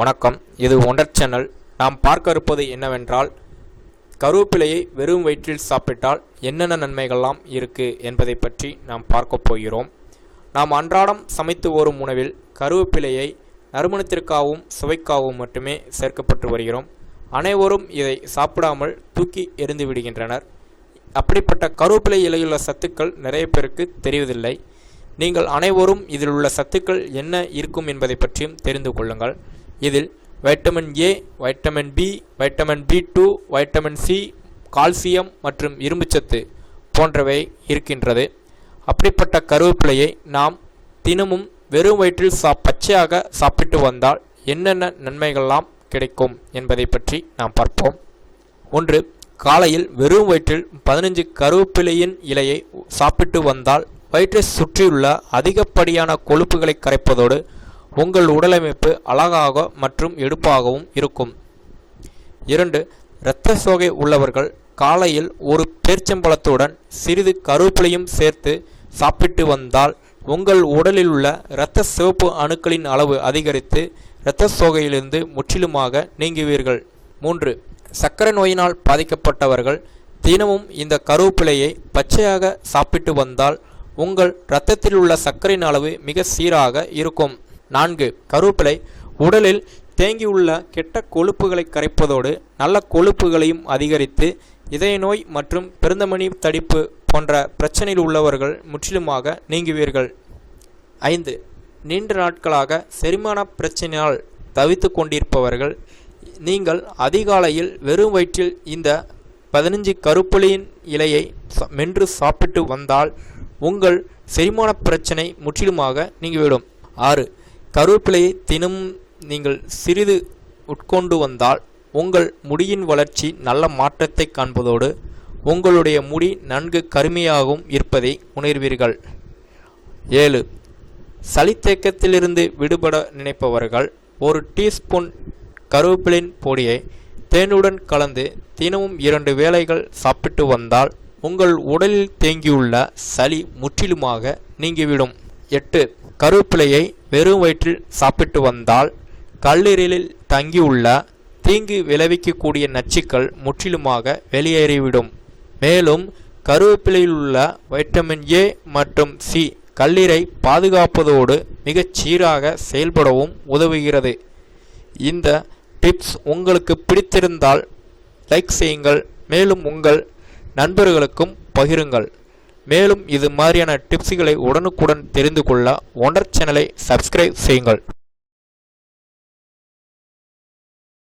வணக்கம். இது wonder channel. நாம் பார்க்க இருப்பது என்னவென்றால் கருவேப்பிலையை வெறும் வயிற்றில் சாப்பிட்டால் என்னென்ன நன்மைகள்லாம் இருக்கு என்பதை பற்றி நாம் பார்க்க போகிறோம். நாம் அன்றாடம் சமைத்து வரும் உணவில் கருவேப்பிலையை நறுமணத்திற்காகவும் சுவைக்காகவும் மட்டுமே சேர்க்கப்பட்டு வருகிறோம். அனைவரும் இதை சாப்பிடாமல் தூக்கி எறிந்து விடுகின்றனர். அப்படிப்பட்ட கருவேப்பிலை இலையுள்ள சத்துக்கள் நிறைய பேருக்கு தெரிவதில்லை. நீங்கள் அனைவரும் இதில் உள்ள சத்துக்கள் என்ன இருக்கும் என்பதை பற்றியும் தெரிந்து கொள்ளுங்கள். இதில் vitamin A vitamin B vitamin B two vitamin C calcium மற்றும் இரும்புச்சத்து போன்றவை இருக்கின்றது. அப்படிப்பட்ட கருவேப்பிலையை நாம் தினமும் வெறும் வயிற்றில் சா பச்சையாக சாப்பிட்டு வந்தால் என்னென்ன நன்மைகள்லாம் கிடைக்கும் என்பதை பற்றி நாம் பார்ப்போம். ஒன்று காலையில் வெறும் வயிற்றில் பதினஞ்சு கருவேப்பிலையின் இலையை சாப்பிட்டு வந்தால் வயிற்றை சுற்றியுள்ள அதிகப்படியான கொழுப்புகளை கரைப்பதோடு உங்கள் உடலமைப்பு அழகாக மற்றும் எடுப்பாகவும் இருக்கும். இரண்டு இரத்த சோகை உள்ளவர்கள் காலையில் ஒரு பேர்ச்சம்பழத்துடன் சிறிது கருவேப்பிலையும் சேர்த்து சாப்பிட்டு வந்தால் உங்கள் உடலில் உள்ள இரத்த சிவப்பு அணுக்களின் அளவு அதிகரித்து இரத்த சோகையிலிருந்து முற்றிலுமாக நீங்குவீர்கள். மூன்று சர்க்கரை நோயினால் பாதிக்கப்பட்டவர்கள் தினமும் இந்த கருவேப்பிலையை பச்சையாக சாப்பிட்டு வந்தால் உங்கள் இரத்தத்தில் உள்ள சர்க்கரையின் அளவு மிக சீராக இருக்கும். நான்கு கருவேப்பிலை. உடலில் தேங்கியுள்ள கெட்ட கொழுப்புகளை கரைப்பதோடு நல்ல கொழுப்புகளையும் அதிகரித்து இதய நோய் மற்றும் பெருந்தமணி தடிப்பு போன்ற பிரச்சனையில் உள்ளவர்கள் முற்றிலுமாக நீங்குவீர்கள். ஐந்து நீண்ட நாட்களாக செரிமான பிரச்சனையால் தவித்து கொண்டிருப்பவர்கள் நீங்கள் அதிகாலையில் வெறும் வயிற்றில் இந்த பதினஞ்சு கருப்புளியின் இலையை மென்று சாப்பிட்டு வந்தால் உங்கள் செரிமான பிரச்சனை முற்றிலுமாக நீங்கிவிடும். ஆறு கருவேப்பிலையை தினம் நீங்கள் சிறிது உட்கொண்டு வந்தால் உங்கள் முடியின் வளர்ச்சி நல்ல மாற்றத்தை காண்பதோடு உங்களுடைய முடி நன்கு கருமையாகவும் இருப்பதை உணர்வீர்கள். ஏழு. சளித்தேக்கத்திலிருந்து விடுபட நினைப்பவர்கள் ஒரு டீஸ்பூன் கருவேப்பிலின் பொடியை தேனுடன் கலந்து தினமும் இரண்டு வேளைகள் சாப்பிட்டு வந்தால் உங்கள் உடலில் தேங்கியுள்ள சளி முற்றிலுமாக நீங்கிவிடும். எட்டு. கருவேப்பிலையை வெறும் வயிற்றில் சாப்பிட்டு வந்தால் கல்லீரலில் தங்கியுள்ள தீங்கு விளைவிக்கக்கூடிய நச்சுக்கள் முற்றிலுமாக வெளியேறிவிடும். மேலும் கருவேப்பிலையில் உள்ள வைட்டமின் ஏ மற்றும் சி கல்லீரை பாதுகாப்பதோடு மிகச் சீராக செயல்படவும் உதவுகிறது. இந்த டிப்ஸ் உங்களுக்கு பிடித்திருந்தால் லைக் செய்யுங்கள். மேலும் உங்கள் நண்பர்களுக்கும் பகிருங்கள். மேலும் இது மாதிரியான டிப்ஸுகளை உடனுக்குடன் தெரிந்து கொள்ள ஒண்டர் சேனலை சப்ஸ்கிரைப் செய்யுங்கள்.